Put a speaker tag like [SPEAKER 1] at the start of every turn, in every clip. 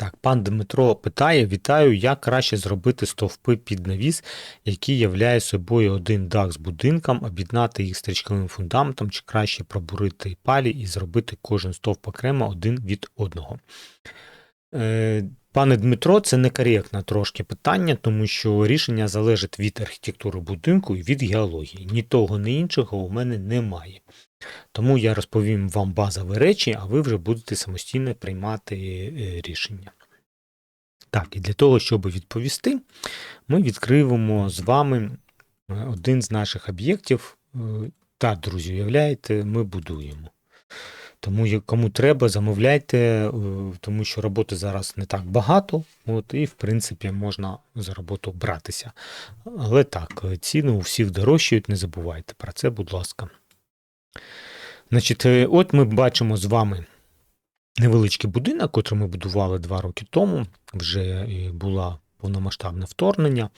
[SPEAKER 1] Так, пан Дмитро питає: вітаю, як краще зробити стовпи під навіс, які являє собою один дах з будинком, об'єднати їх стрічковим фундаментом, чи краще пробурити палі і зробити кожен стовп окремо один від одного. Е, Пане Дмитро, це некоректне трошки питання, тому що рішення залежить від архітектури будинку і від геології. Ні того, ні іншого у мене немає. Тому я розповім вам базові речі, а ви вже будете самостійно приймати е, рішення. Так, і для того, щоб відповісти, ми відкриємо з вами е, один з наших об'єктів. Так, друзі, уявляєте, ми будуємо. Тому кому треба, замовляйте, е, тому що роботи зараз не так багато, от, і в принципі можна за роботу братися. Але так, е, ціни у всіх дорожчають, не забувайте про це, будь ласка. Значить, е, от ми бачимо з вами невеличкий будинок, який ми будували два роки тому. Вже було повномасштабне вторгнення.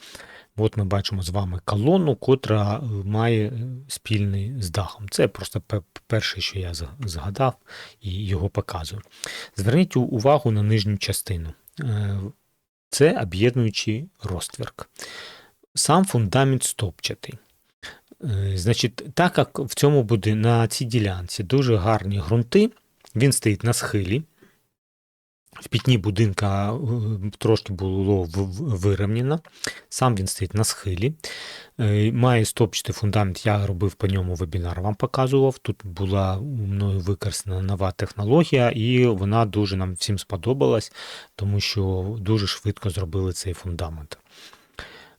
[SPEAKER 1] От ми бачимо з вами колону, котра е, має е, спільний з дахом. Це просто перше, що я згадав і його показую. Зверніть увагу на нижню частину. Е, Це об'єднуючий розтвірк. Сам фундамент стопчатий. Значить, так як в цьому буде на цій ділянці дуже гарні ґрунти, він стоїть на схилі. В пітні будинка е, трошки було вирівняно. Сам він стоїть на схилі. Е, Має стопчатий фундамент, я робив по ньому вебінар, вам показував. Тут була мною використана нова технологія, і вона дуже нам всім сподобалась, тому що дуже швидко зробили цей фундамент.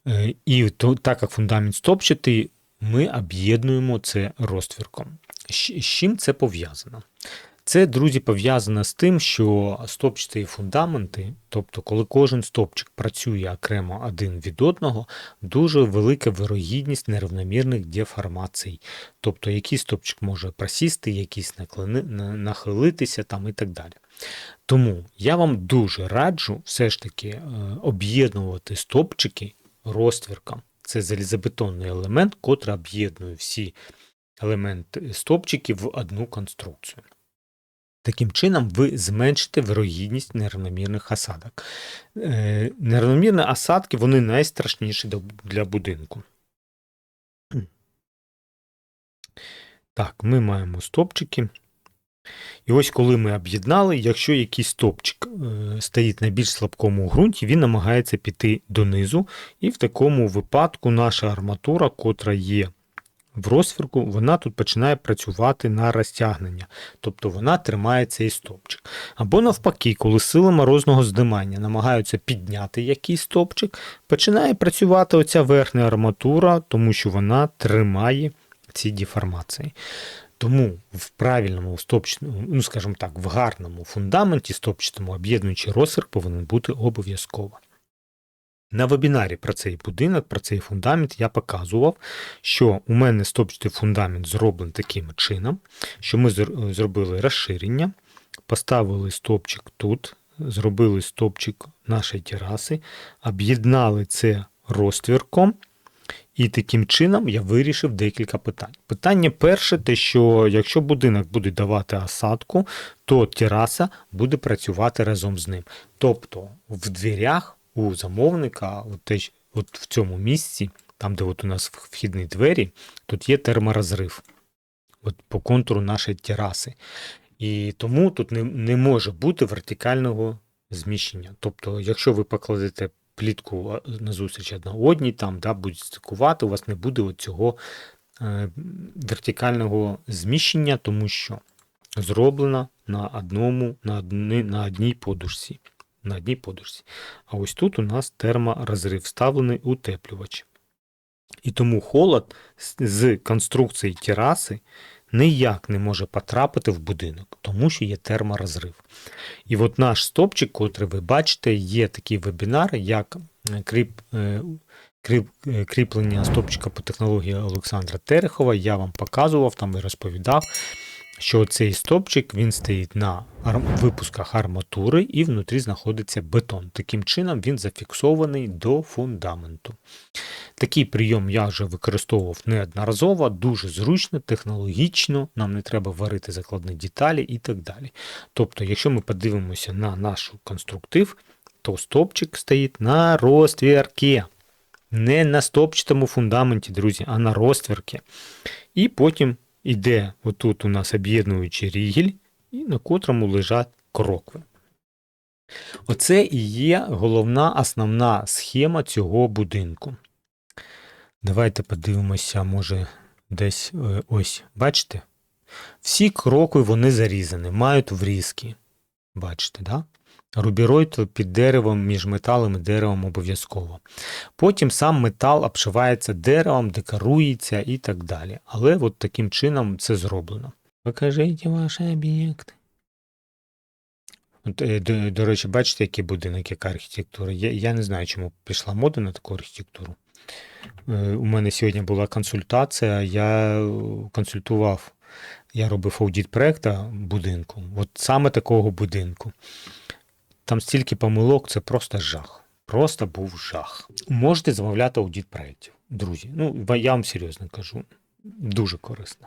[SPEAKER 1] Е, І то, так як фундамент стопчатий, ми об'єднуємо це розтвірком. З чим це пов'язано? Це, друзі, пов'язано з тим, що стопчаті фундаменти, тобто, коли кожен стопчик працює окремо один від одного, дуже велика вирогідність нерівномірних деформацій. Тобто, якийсь стопчик може просісти, якийсь нахилитися там і так далі. Тому я вам дуже раджу все ж таки е, об'єднувати стопчики розтвірком. Це залізобетонний елемент, котрий об'єднує всі елементи стопчиків в одну конструкцію. Таким чином, ви зменшите вирогідність нерівномірних осадок. Е, Нерівномірні осадки вони найстрашніші для будинку. Так, ми маємо стопчики. І ось коли ми об'єднали, якщо якийсь стопчик е, стоїть на більш слабкому ґрунті, він намагається піти донизу, і в такому випадку наша арматура, котра є в розфірку, вона тут починає працювати на розтягнення, тобто вона тримає цей стопчик. Або навпаки, коли сили морозного здимання намагаються підняти якийсь стопчик, починає працювати оця верхня арматура, тому що вона тримає ці деформації. Тому в правильному стопчатому, ну скажімо так, в гарному фундаменті стопчатому об'єднуючий розсерк повинен бути обов'язково. На вебінарі про цей будинок, про цей фундамент я показував, що у мене стопчатий фундамент зроблений таким чином, що ми зробили розширення, поставили стопчик тут, зробили стопчик нашої тераси, об'єднали це розтвірком, і таким чином я вирішив декілька питань. Питання перше, те, що якщо будинок буде давати осадку, то тераса буде працювати разом з ним. Тобто в дверях у замовника, от, те, от в цьому місці, там, де от у нас вхідні двері, тут є терморозрив от по контуру нашої тераси. І тому тут не, не може бути вертикального зміщення. Тобто, якщо ви покладете плітку назустріч одна одній, там да, будуть стикувати, у вас не буде цього е, вертикального зміщення, тому що зроблена на одному, на, одні, на одній подушці. На одній подушці. А ось тут у нас терморозрив, вставлений утеплювач. І тому холод з- конструкції тераси ніяк не може потрапити в будинок, тому що є терморозрив. І от наш стопчик, котрий ви бачите, є такий вебінар, як е, кріп, е, кріп, е, кріплення стопчика по технології Олександра Терехова. Я вам показував там і розповідав, що цей стопчик він стоїть на випусках арматури і внутрі знаходиться бетон. Таким чином він зафіксований до фундаменту. Такий прийом я вже використовував неодноразово, дуже зручно, технологічно, нам не треба варити закладні деталі і так далі. Тобто, якщо ми подивимося на наш конструктив, то стопчик стоїть на розтвірці. Не на стопчатому фундаменті, друзі, а на розтвірці. І потім іде отут у нас об'єднуючий рігіль, і на котрому лежать крокви. Оце і є головна основна схема цього будинку. Давайте подивимося, може, десь е, ось. Бачите? Всі крокви вони зарізані, мають врізки. Бачите, да? Рубіроїд під деревом між металом і деревом обов'язково. Потім сам метал обшивається деревом, декорується і так далі. Але от таким чином це зроблено. Покажіть ваші об'єкти. Е, до, до речі, бачите, який будинок, яка архітектура. Я, я не знаю, чому пішла мода на таку архітектуру. Е, У мене сьогодні була консультація, я е, консультував, я робив аудіт-проекту будинку, от саме такого будинку. Там стільки помилок, це просто жах. Просто був жах. Можете замовляти аудіт проєктів, друзі. Ну, я вам серйозно кажу, дуже корисно.